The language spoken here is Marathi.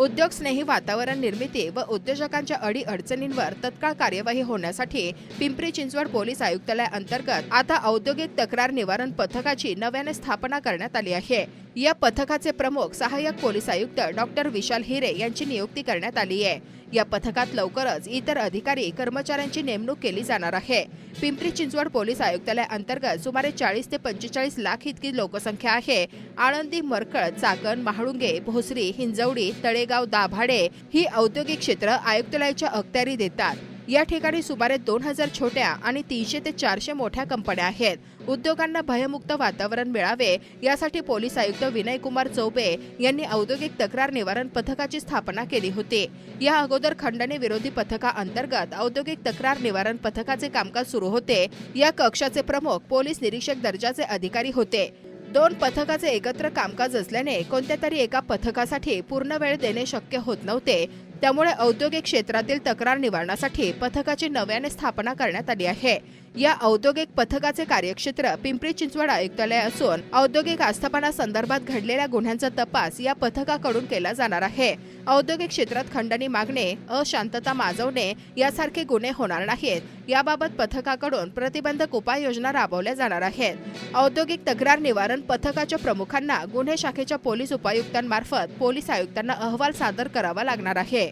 उद्योगस्नेही वातावरण निर्मिती व उद्योजकांच्या अडी अडचणींवर तत्काळ कार्यवाही होण्यासाठी पिंपरी चिंचवड पोलीस आयुक्तालय अंतर्गत आता औद्योगिक तक्रार निवारण पथकाची नव्याने स्थापना करण्यात आली आहे. या पथकाचे प्रमुख सहाय्यक पोलीस आयुक्त डॉक्टर विशाल हिरे यांची नियुक्ती करण्यात आली आहे. या पथकात लवकरच इतर अधिकारी कर्मचाऱ्यांची नेमणूक केली जाणार आहे. पिंपरी चिंचवड पोलीस आयुक्तालय अंतर्गत सुमारे चाळीस ते पंचेचाळीस लाख इतकी लोकसंख्या आहे. आळंदी मरकळ चाकण महाळुंगे भोसरी हिंजवडी तळेगाव दाभाडे ही औद्योगिक क्षेत्र आयुक्तालयाच्या अखत्यारी देतात. या ठिकाणी सुमारे दोन हजार छोट्या आणि तीनशे ते चारशे मोठ्या कंपन्या आहेत. उद्योगांना भयमुक्त वातावरण मिळावे यासाठी पोलीस आयुक्त विनय कुमार चौबे यांनी औद्योगिक तक्रार निवारण पथकाची स्थापना केली होती. या अगोदर खंडणी विरोधी पथका अंतर्गत औद्योगिक तक्रार निवारण पथकाचे कामकाज सुरू होते. या कक्षाचे प्रमुख पोलीस निरीक्षक दर्जाचे अधिकारी होते. दोन पथकाचे एकत्र कामकाज असल्याने कोणत्या तरी एका पथकासाठी पूर्ण वेळ देणे शक्य होत नव्हते. त्यामुळे औद्योगिक क्षेत्रातील तक्रार निवारणासाठी पथकाची नव्याने स्थापना करण्यात आली आहे. या औद्योगिक पथकाचे कार्यक्षेत्र पिंपरी चिंचवड आयुक्तालय असून औद्योगिक आस्थापना संदर्भात घडलेल्या गुन्ह्यांचा तपास या पथकाकडून केला जाणार आहे. औद्योगिक क्षेत्रात खंडणी मागणे अशांतता माजवणे यासारखे गुन्हे होणार नाहीत. याबाबत पथकाकडून प्रतिबंधक उपाययोजना राबवल्या जाणार आहेत. औद्योगिक तक्रार निवारण पथकाच्या प्रमुखांना गुन्हे शाखेच्या पोलीस उपायुक्तांमार्फत पोलीस आयुक्तांना अहवाल सादर करावा लागणार आहे.